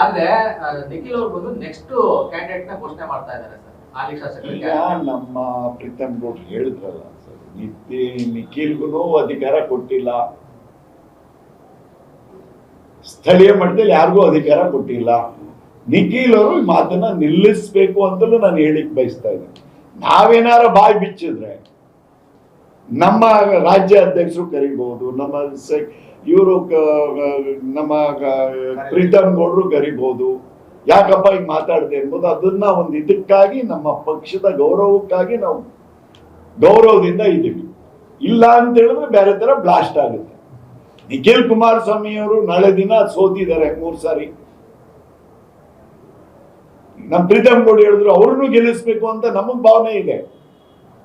ಆದ್ರೆ ನಿಖಿಲ್ ಅವ್ರು ಬಂದು ನೆಕ್ಸ್ಟ್ ಕ್ಯಾಂಡಿಡೇಟ್ನ ಘೋಷಣೆ ಮಾಡ್ತಾ ಇದ್ದಾರೆ ಸರ್ ಹಾಲಿ ಶಾಸಕರು ಈಗ ನಮ್ಮ ಪ್ರೀತಮ್ ಗೌಡ್ ಹೇಳಿದ್ರಲ್ಲ ಸರ್ ನಿತ್ಯ ನಿಖಿಲ್ಗೂ ಅಧಿಕಾರ ಕೊಟ್ಟಿಲ್ಲ. ಸ್ಥಳೀಯ ಮಟ್ಟದಲ್ಲಿ ಯಾರಿಗೂ ಅಧಿಕಾರ ಕೊಟ್ಟಿಲ್ಲ. ನಿಖಿಲ್ ಅವರು ಈ ಮಾತನ್ನ ನಿಲ್ಲಿಸ್ಬೇಕು ಅಂತಲೂ ನಾನು ಹೇಳಿಕ್ ಬಯಸ್ತಾ ಇದ್ದೀನಿ. ನಾವೇನಾರ ಬಾಯಿ ಬಿಚ್ಚಿದ್ರೆ ನಮ್ಮ ರಾಜ್ಯ ಅಧ್ಯಕ್ಷರು ಕರಿಬಹುದು ನಮ್ಮ ಇವರು ನಮ್ಮ ಪ್ರೀತಮ್ ಗೌಡ್ರು ಕರಿಬಹುದು ಯಾಕಪ್ಪ ಈಗ ಮಾತಾಡ್ದೆ ಎಂಬುದು ಅದನ್ನ ಒಂದು ಇದಕ್ಕಾಗಿ, ನಮ್ಮ ಪಕ್ಷದ ಗೌರವಕ್ಕಾಗಿ ನಾವು ಗೌರವದಿಂದ ಇದ್ದೀವಿ. ಇಲ್ಲ ಅಂತ ಹೇಳಿದ್ರೆ ಬೇರೆ ತರ ಬ್ಲಾಸ್ಟ್ ಆಗುತ್ತೆ. ನಿಖಿಲ್ ಕುಮಾರಸ್ವಾಮಿ ಅವರು ನಾಳೆ ದಿನ ಸೋತಿದ್ದಾರೆ ಮೂರ್ ಸಾರಿ. ನಮ್ ಪ್ರೀತಮ್ ಗೌಡ ಹೇಳಿದ್ರು ಅವ್ರನ್ನು ಗೆಲ್ಲಿಸ್ಬೇಕು ಅಂತ ನಮಗ್ ಭಾವನೆ ಇದೆ.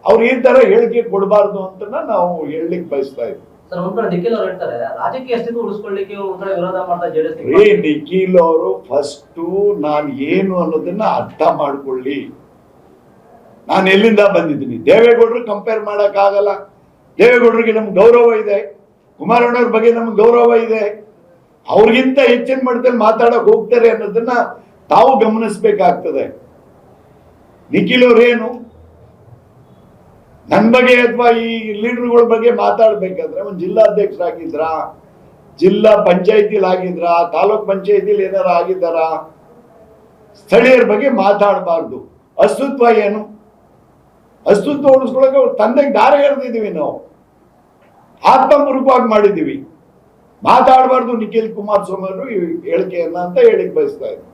ಅವ್ರು ಈ ತರ ಹೇಳಿಕೆ ಕೊಡಬಾರ್ದು ಅಂತ ನಾವು ಹೇಳಲಿಕ್ಕೆ ಬಯಸ್ತಾ ಇದ್ವಿ. ರೇ ನಿಖಿಲ್ ಅವರು ಫಸ್ಟ್ ನಾನು ಏನು ಅನ್ನೋದನ್ನ ಅರ್ಥ ಮಾಡ್ಕೊಳ್ಳಿ. ನಾನು ಎಲ್ಲಿಂದ ಬಂದಿದ್ದೀನಿ? ದೇವೇಗೌಡರು ಕಂಪೇರ್ ಮಾಡಕ್ ಆಗಲ್ಲ. ದೇವೇಗೌಡರಿಗೆ ನಮ್ಗೆ ಗೌರವ ಇದೆ. ಕುಮಾರಣ್ಣವ್ರ ಬಗ್ಗೆ ನಮ್ಗೆ ಗೌರವ ಇದೆ. ಅವ್ರಿಗಿಂತ ಹೆಚ್ಚಿನ ಮಟ್ಟದಲ್ಲಿ ಮಾತಾಡಕ್ ಹೋಗ್ತಾರೆ ಅನ್ನೋದನ್ನ ತಾವು ಗಮನಿಸ್ಬೇಕಾಗ್ತದೆ. ನಿಖಿಲ್ ಅವ್ರೇನು ನನ್ನ ಬಗ್ಗೆ ಅಥವಾ ಈ ಲೀಡರ್ಗಳ ಬಗ್ಗೆ ಮಾತಾಡ್ಬೇಕಂದ್ರೆ ಒಂದು ಜಿಲ್ಲಾಧ್ಯಕ್ಷರಾಗಿದ್ರಾ ಜಿಲ್ಲಾ ಪಂಚಾಯತಿಲಿ ಆಗಿದ್ರ, ತಾಲೂಕ್ ಪಂಚಾಯತಿಲಿ ಏನಾರ ಆಗಿದ್ದಾರ, ಸ್ಥಳೀಯರ ಬಗ್ಗೆ ಮಾತಾಡಬಾರ್ದು. ಅಸ್ತಿತ್ವ ಏನು? ಅಸ್ತಿತ್ವ ಉಳಿಸ್ಕೊಳಕ್ಕೆ ಅವ್ರ ತಂದೆಗೆ ದಾರ ಎಳೆದಿದ್ದೀವಿ ನಾವು. ಆತ್ಮಪೂರ್ವಕವಾಗಿ ಮಾಡಿದ್ದೀವಿ ಮಾತಾಡಬಾರ್ದು ನಿಖಿಲ್ ಕುಮಾರಸ್ವಾಮಿ ಅವರು ಹೇಳಿಕೆಯನ್ನ ಅಂತ ಹೇಳಿಕ್ ಬಯಸ್ತಾ ಇದ್ದಾರೆ